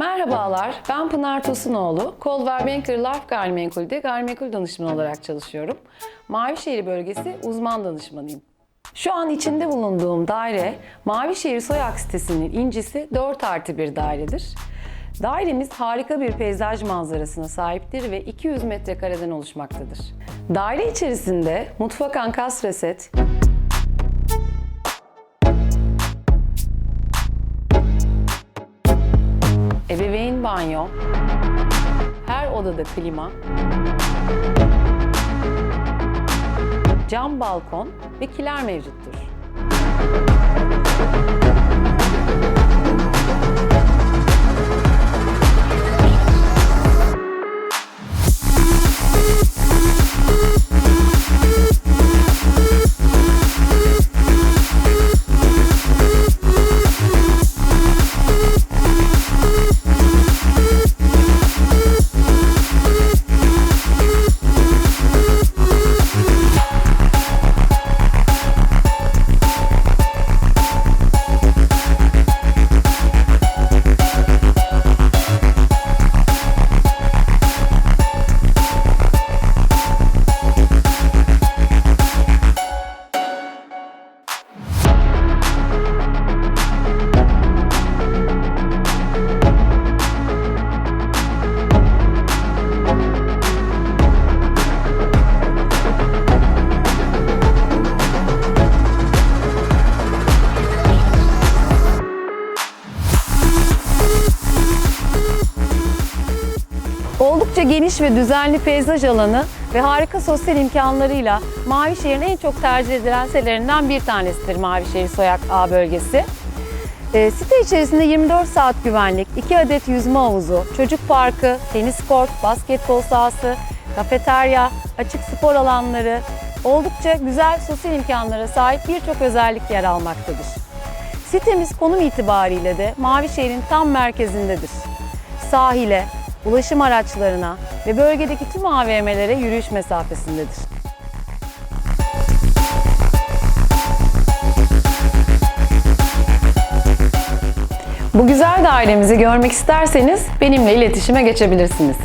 Merhabalar, ben Pınar Tosunoğlu. Coldwell Banker Life Gayrimenkul'de gayrimenkul danışmanı olarak çalışıyorum. Mavişehir bölgesi uzman danışmanıyım. Şu an içinde bulunduğum daire Mavişehir Soyak sitesinin incisi 4 artı bir dairedir. Dairemiz harika bir peyzaj manzarasına sahiptir ve 200 metrekareden oluşmaktadır. Daire içerisinde mutfak ankastre set, ebeveyn banyo, her odada klima, cam balkon ve kiler mevcuttur. Oldukça geniş ve düzenli peyzaj alanı ve harika sosyal imkanlarıyla Mavişehir'in en çok tercih edilen sitelerinden bir tanesidir Mavişehir Soyak A bölgesi. E, site içerisinde 24 saat güvenlik, 2 adet yüzme havuzu, çocuk parkı, tenis kort, basketbol sahası, kafeterya, açık spor alanları, oldukça güzel sosyal imkanlara sahip birçok özellik yer almaktadır. Sitemiz konum itibariyle de Mavişehir'in tam merkezindedir. Sahile, ulaşım araçlarına ve bölgedeki tüm AVM'lere yürüyüş mesafesindedir. Bu güzel dairemizi görmek isterseniz benimle iletişime geçebilirsiniz.